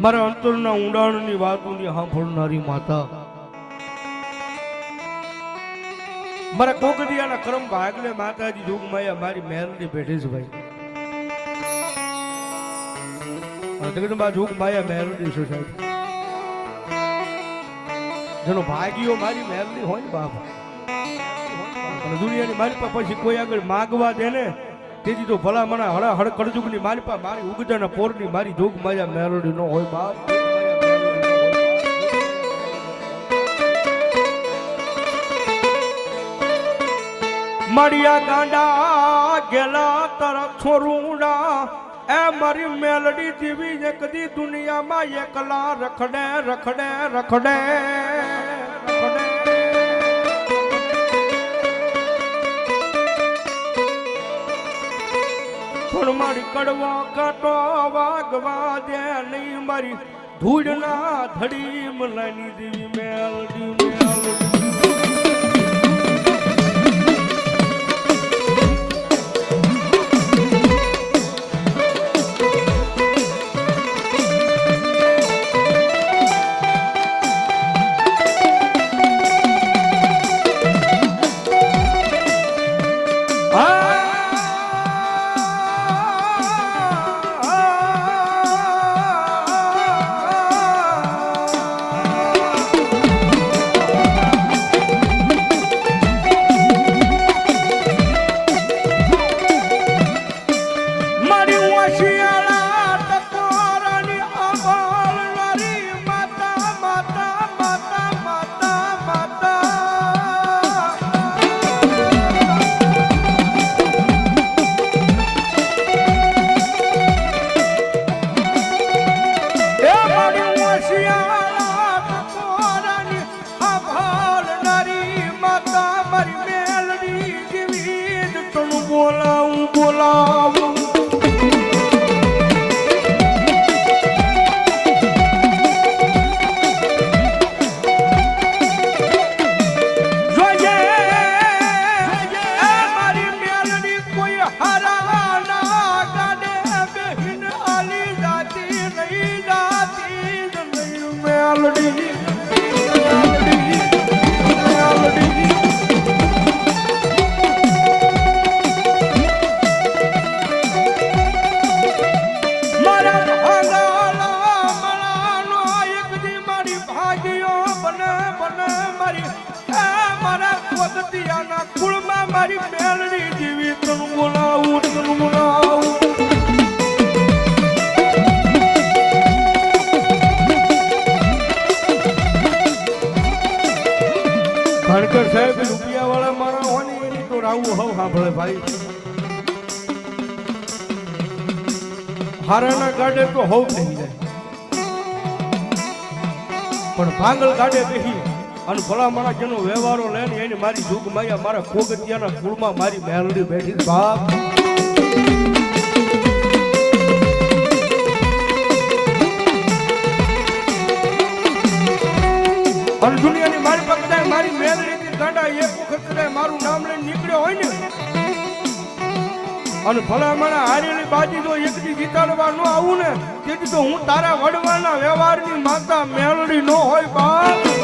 મારા અંતરના ઊંડાણની વાતોની સાંભળનારી માતા. મારા કોકડિયાના કરમ ભાગને માતાજી જોગમાયા મારી મહેરની બેઠી છે ભાઈ. જગદંબા જોગમાયા મહેલની છે સાહેબ. જેનો ભાગીઓ મારી મહેલની હોય ને બાપ. દુનિયાની મારી પછી કોઈ આગળ માગવા દે ને તેથી તો ભલા મને હળા હળ કળજુગની મારી પાસે મારી ઉગજાના પોરની મારી જોગ માયા મેલોડી નો હોય, બાપ. મડિયા ગાંડા ગેલા તરફ છોરુડા, એ મારી મેલડી જીવી જે કદી દુનિયામાં એકલા રખડે રખડે રખડે. પણ મારી કડવા કાટો વાગવા દે નહીં મારી ધૂળના ધડી મલાની દેવી મેલડી મેલડી ખણકર સાહેબ રૂપિયા વાળા મારા હોય એની તો રાવું હવ સાંભળે ભાઈ. હારાના ગાડે તો હવ નહીં જાય. પણ ભાંગલ ગાડે બેહી અને ભલા મારા જેનો વ્યવહારો લે ને એની મારી જુગ માયા મારા કોગતિયાના કુળમાં મારી મેલડી બેઠી. બાપ. અને દુનિયાની મારી પાસે કદાચ મારી મેલડી ગાંડા એક વખત મારું નામ લઈને નીકળ્યો હોય ને. અને ભલા મારા હારેલી બાજી જો એક જીતાડવા ન આવું ને, તેથી તો હું તારા વડવાના વ્યવહારની માતા મેલડી નો હોય, બાપ.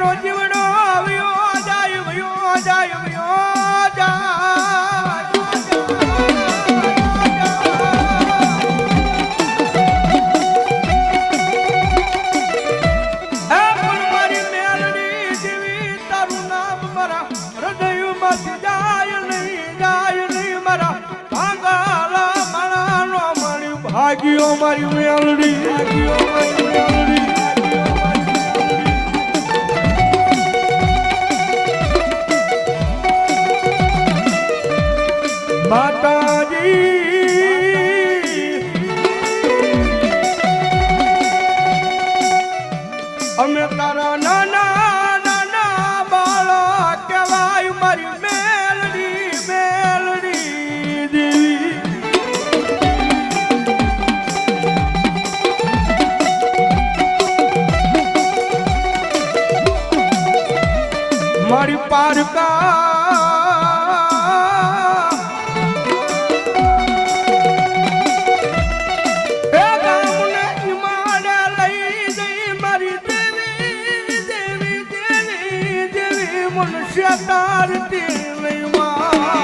મારો જીવડો આવ્યો જાય ગયો જાય ગયો જાય. ભાગ્યો મારી મેળડી ભાગ્યો મારી મેળડી માતાજી. અમે તારા નાના નાના બાળા કહેવાય મારી મેલડી મારી પારકા મનુષ્ય તારતી લઈ માં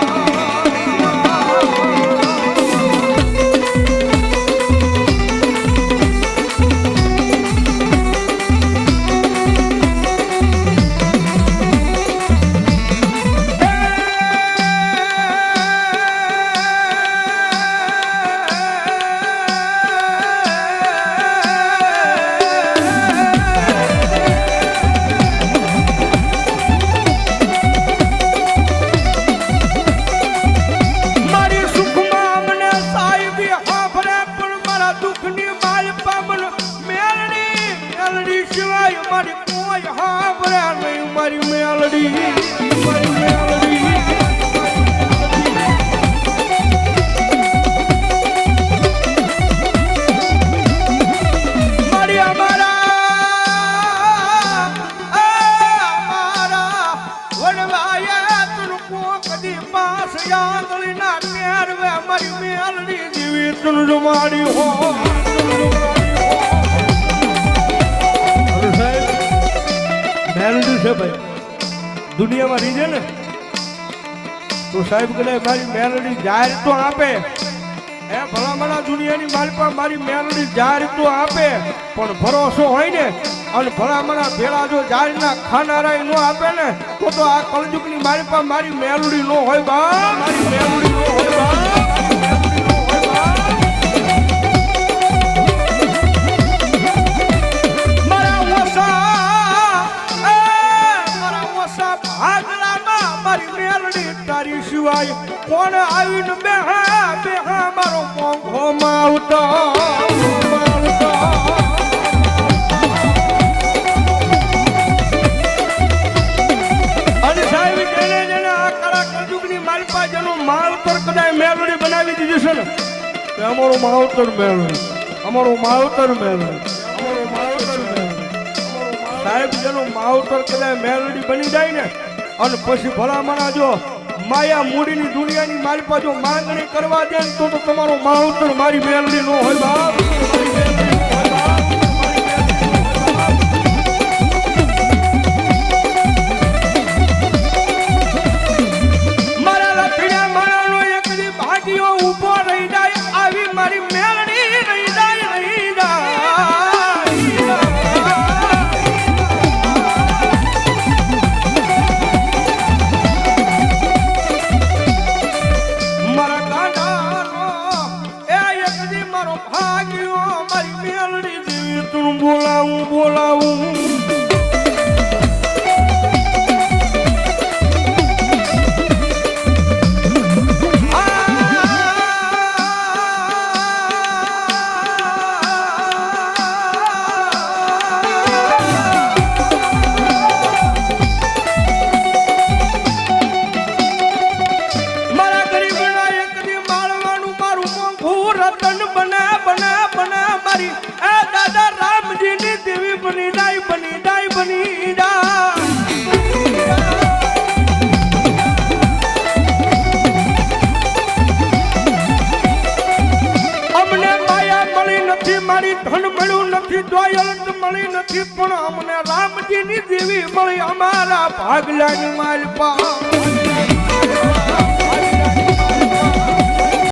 તું જમાડી હો મેલડી છે ભાઈ. દુનિયામાં રીજે ને? તો સાહેબ કદાચ મારી મેલડી જાહેર તો આપે. એ ભલામણા દુનિયાની મારી પાસે મારી મેલડી જાહેર તો આપે. પણ ભરોસો હોય ને, અને ભલામણા ભેળા જો જાહેરના ખાનારા નો આપે ને, તો તો આ કળજુગની મારી પાસે મારી મેલડી નો હોય બા. મારી મેલડી નો હોય બા. અમારો માવતર મેળવે. અમારું માવતર મેળવે. અમારો માવતર મેલડી સાહેબ, જેનું માવતર કદાચ મેલડી બની જાય ને, અને પછી ભલામણા જો માયા મૂડીની દુનિયાની મારી પાછો માંગણી કરવા દે તો તમારો માવતર મારી મેલડી નો હોય બાપ. ભાગ્યો મારી મેલડી દેવી તું બોલાવું બોલાવું. મળ્યું મળી નથી પણ અમને રામજીની દેવી મળી. અમારા ભાગલાની માલપા